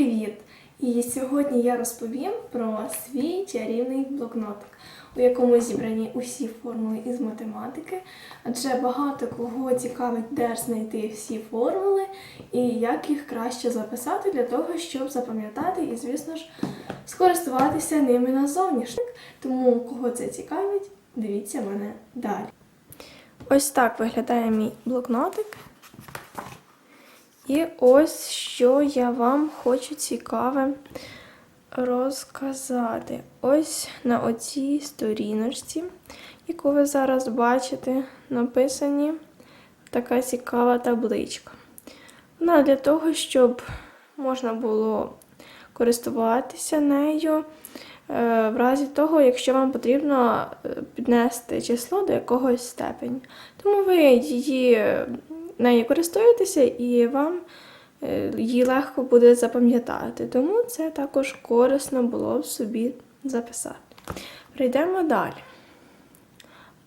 привіт! І сьогодні я розповім про свій чарівний блокнотик, у якому зібрані усі формули із математики, адже багато кого цікавить, де знайти всі формули і як їх краще записати для того, щоб запам'ятати і, звісно ж, скористуватися ними на зовнішник. Тому, кого це цікавить, дивіться мене далі. Ось так виглядає мій блокнотик. І ось що я вам хочу цікаве розказати. Ось на оцій сторіночці, яку ви зараз бачите, написані така цікава табличка. Вона для того, щоб можна було користуватися нею е, в разі того, якщо вам потрібно е, піднести число до якогось степені. Тому ви її нею користуєтеся і вам е, її легко буде запам'ятати. Тому це також корисно було б собі записати. Прийдемо далі.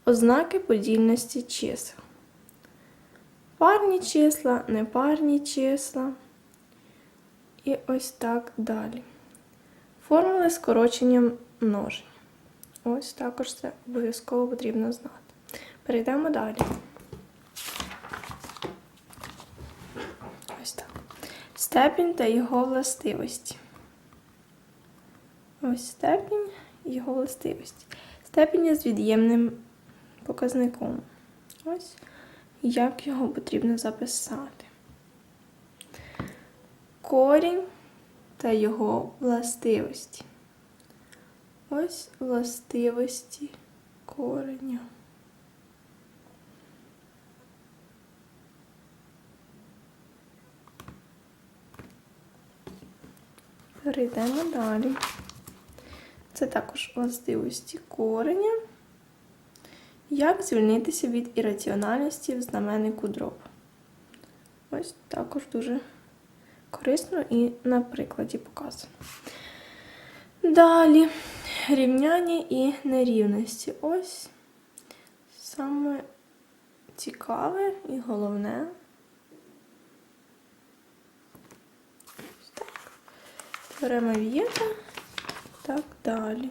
Ознаки подільності чисел. Парні числа, непарні числа. І ось так далі. Формули скорочення множень. Ось також це обов'язково потрібно знати. Перейдемо далі. Ось так. Степінь та його властивості. Ось степінь і його властивості. Степінь з від'ємним показником. Ось як його потрібно записати. Корінь та його властивості. Ось властивості кореня. Перейдемо далі. Це також властивості кореня. Як звільнитися від ірраціональності в знаменнику дроб. Ось також дуже корисно і на прикладі показано. Далі рівняння і нерівності. Ось саме цікаве і головне. Ось так. Теорема Вієта. Так далі.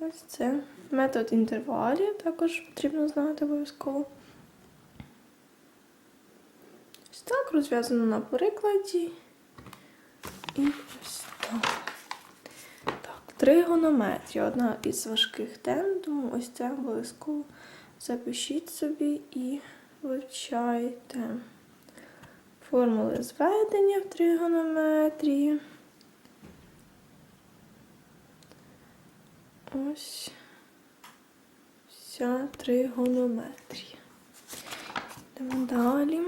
Ось це метод інтервалів, також потрібно знати обов'язково. Ось так розв'язано на прикладі. І ось так. Так, тригонометрія одна із важких тем, тому ось це обов'язково запишіть собі і вивчайте. Формули зведення в тригонометрії. Ось вся тригонометрія. Йдемо далі.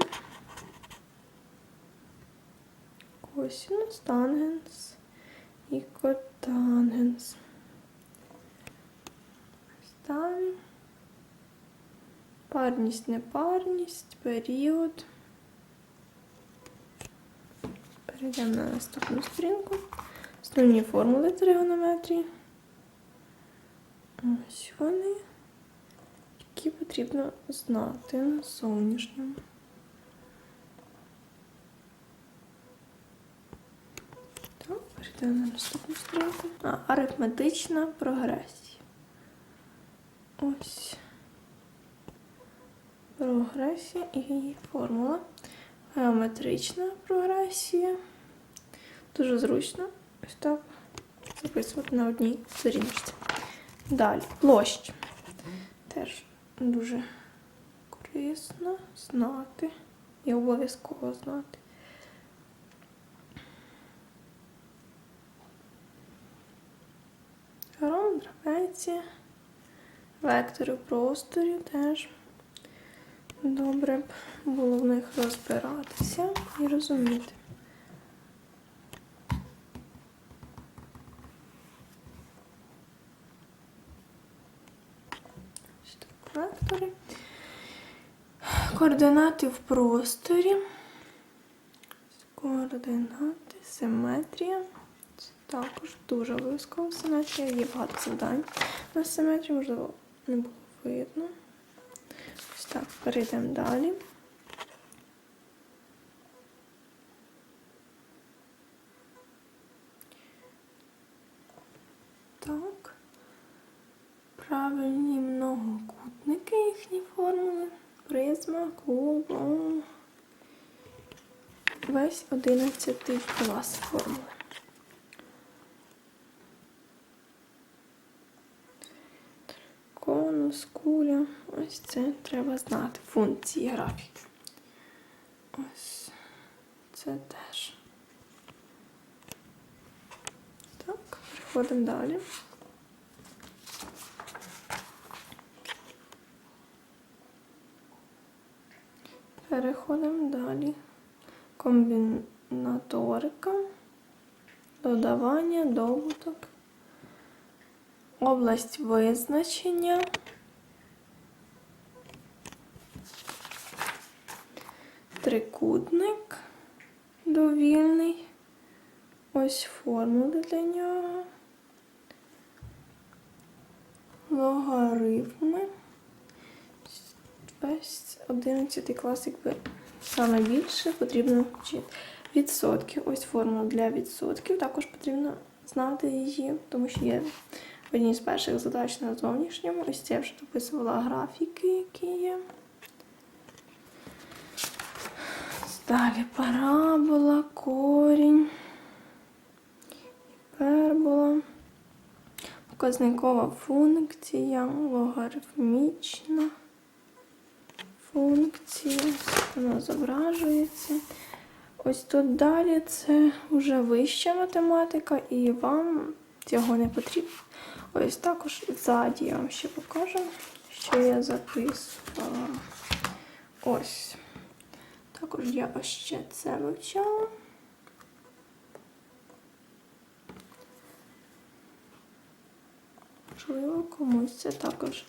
Косінус, тангенс і котангенс. Ставимо. Парність, непарність, період. Перейдемо на наступну сторінку. Основні формули тригонометрії. Ось вони, які потрібно знати на зовнішньому. Так, перейдемо на наступну сторінку. А, арифметична прогресія. Ось. Прогресія і її формула. Геометрична прогресія. Дуже зручно ось так записувати на одній сторіночці. Далі, площ. Теж дуже корисно знати і обов'язково знати. Ром, трапеція, вектори в просторі теж добре б було в них розбиратися і розуміти. Ось так, Вектори. Координати в просторі. Координати, симетрія. Це також дуже обов'язково симетрія. Є багато завдань на симетрію, можливо, не було видно. Ось так, перейдемо далі. Весь 11 клас формули. Конус, куля. Ось це треба знати. Функції графіки. Ось це теж. Так, переходимо далі. Переходимо далі. Комбінаторика, додавання, добуток, область визначення. Трикутник довільний. Ось формули для нього. Логарифми. Весь 11 клас, якби саме більше потрібно вчити. Відсотки. Ось формула для відсотків. Також потрібно знати її, тому що є в одній з перших задач на зовнішньому. Ось це я вже дописувала графіки, які є. Далі парабола, корінь, гіпербола, показникова функція, логарифмічна функція, вона зображується. Ось тут далі це вже вища математика, і вам цього не потрібно. Ось також ззаді я вам ще покажу, що я записувала. Ось. Також я ще це вивчала. Можливо, комусь це також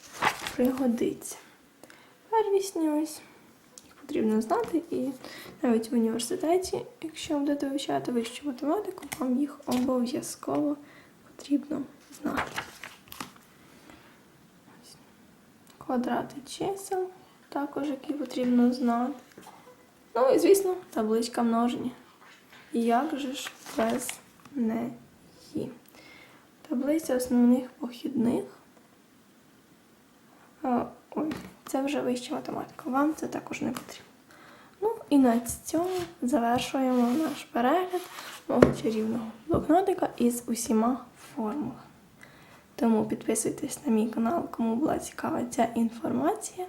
пригодиться. Ось їх потрібно знати, і навіть в університеті, якщо будете вивчати вищу математику, вам їх обов'язково потрібно знати. Квадрати чисел, також які потрібно знати. Ну і, звісно, табличка множення. Як же ж без неї? Таблиця основних похідних. Ой, це вже вища математика. Вам це також не потрібно. Ну і на цьому завершуємо наш перегляд мого чарівного блокнотика із усіма формулами. Тому підписуйтесь на мій канал, кому була цікава ця інформація,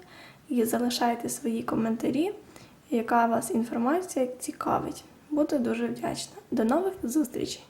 і залишайте свої коментарі яка вас інформація цікавить. Буду дуже вдячна. До нових зустрічей!